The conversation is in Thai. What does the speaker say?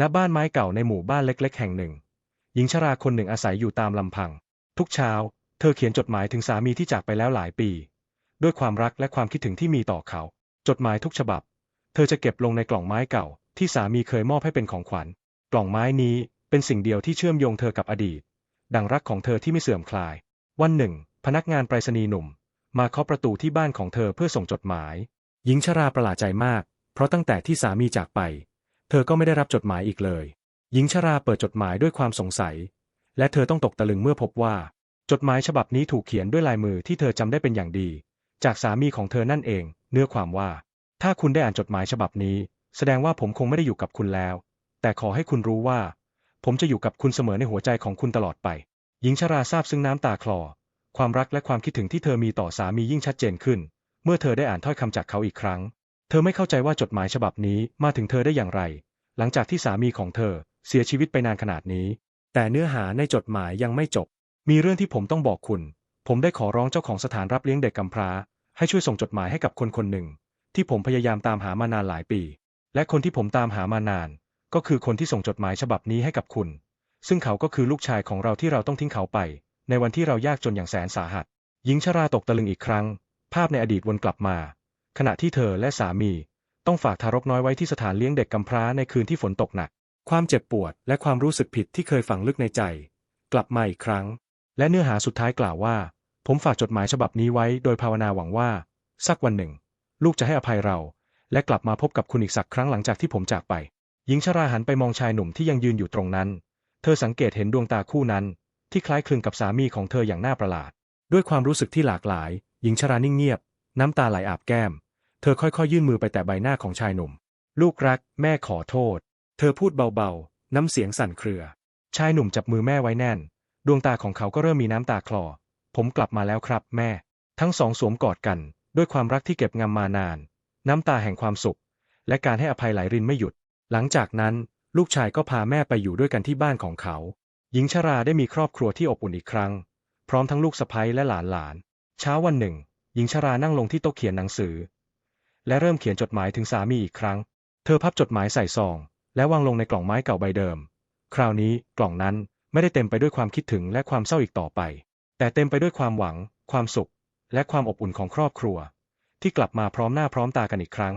ณบ้านไม้เก่าในหมู่บ้านเล็ก ๆ แห่งหนึ่ง หญิงชราคนหนึ่งอาศัยอยู่ตามลำพัง ทุกเช้า เธอเขียนจดหมายถึงสามีที่จากไปแล้วหลายปี ด้วยความรักและความคิดถึงที่มีต่อเขา จดหมายทุกฉบับ เธอจะเก็บลงในกล่องไม้เก่า ที่สามีเคยมอบให้เป็นของขวัญ กล่องไม้นี้เป็นสิ่งเดียวที่เชื่อมโยงเธอกับอดีต ดังรักของเธอที่ไม่เสื่อมคลาย วันหนึ่ง พนักงานไปรษณีย์หนุ่ม มาเคาะประตูที่บ้านของเธอเพื่อส่งจดหมาย หญิงชราประหลาดใจมาก เพราะตั้งแต่ที่สามีจากไป ธอก็ไม่ได้รับจดหมายอีกเลย หญิงชราเปิดจดหมายด้วยความสงสัย และเธอต้องตกตะลึงเมื่อพบว่า จดหมายฉบับนี้ถูกเขียนด้วยลายมือที่เธอจำได้เป็นอย่างดี จากสามีของเธอนั่นเอง เนื้อความว่า ถ้าคุณได้อ่านจดหมายฉบับนี้ แสดงว่าผมคงไม่ได้อยู่กับคุณแล้ว แต่ขอให้คุณรู้ว่า ผมจะอยู่กับคุณเสมอในหัวใจของคุณตลอดไป หญิงชราซาบซึ้งน้ำตาคลอ ความรักและความคิดถึงที่เธอมีต่อสามียิ่งชัดเจนขึ้น เมื่อเธอได้อ่านถ้อยคำจากเขาอีกครั้ง ธอไม่เข้าใจว่าจดหมายฉบับนี้มาถึงเธอได้อย่างไร หลังจากที่สามีของเธอเสียชีวิตไปนานขนาดนี้ แต่เนื้อหาในจดหมายยังไม่จบ มีเรื่องที่ผมต้องบอกคุณ ผมได้ขอร้องเจ้าของสถานรับเลี้ยงเด็กกำพร้า ให้ช่วยส่งจดหมายให้กับคนคนหนึ่ง ที่ผมพยายามตามหามานานหลายปี และคนที่ผมตามหามานาน ก็คือคนที่ส่งจดหมายฉบับนี้ให้กับคุณ ซึ่งเขาก็คือลูกชายของเราที่เราต้องทิ้งเขาไป ในวันที่เรายากจนอย่างแสนสาหัส หญิงชราตกตะลึงอีกครั้ง ภาพในอดีตวนกลับมา ขณะที่เธอและสามี ต้องฝากทารกน้อยไว้ที่สถานเลี้ยงเด็กกำพร้าในคืนที่ฝนตกหนัก ความเจ็บปวดและความรู้สึกผิดที่เคยฝังลึกในใจ กลับมาอีกครั้ง และเนื้อหาสุดท้ายกล่าวว่า ผมฝากจดหมายฉบับนี้ไว้โดยภาวนาหวังว่า สักวันหนึ่ง ลูกจะให้อภัยเรา และกลับมาพบกับคุณอีกสักครั้งหลังจากที่ผมจากไป หญิงชราหันไปมองชายหนุ่มที่ยังยืนอยู่ตรงนั้น เธอสังเกตเห็นดวงตาคู่นั้น ที่คล้ายคลึงกับสามีของเธออย่างน่าประหลาด ด้วยความรู้สึกที่หลากหลาย หญิงชรานิ่งเงียบ น้ำตาไหลอาบแก้ม เธอค่อยๆ ยื่นมือไปแตะใบหน้าของชายหนุ่ม ลูกรัก แม่ขอโทษ เธอพูดเบาๆ น้ำเสียงสั่นเครือ ชายหนุ่มจับมือแม่ไว้แน่น ดวงตาของเขาก็เริ่มมีน้ำตาคลอ ผมกลับมาแล้วครับ แม่ ทั้งสองสวมกอดกัน ด้วยความรักที่เก็บงำมานาน น้ำตาแห่งความสุข และการให้อภัยไหลรินไม่หยุด หลังจากนั้น ลูกชายก็พาแม่ไปอยู่ด้วยกันที่บ้านของเขา หญิงชราได้มีครอบครัวที่อบอุ่นอีกครั้ง พร้อมทั้งลูกสะใภ้และหลานหลาน เช้าวันหนึ่ง หญิงชรานั่งลงที่โต๊ะเขียนหนังสือ และเริ่มเขียนจดหมายถึงสามีอีกครั้ง เธอพับจดหมายใส่ซอง และวางลงในกล่องไม้เก่าใบเดิม คราวนี้กล่องนั้นไม่ได้เต็มไปด้วยความคิดถึงและความเศร้าอีกต่อไป แต่เต็มไปด้วยความหวัง ความสุข และความอบอุ่นของครอบครัว ที่กลับมาพร้อมหน้าพร้อมตากันอีกครั้ง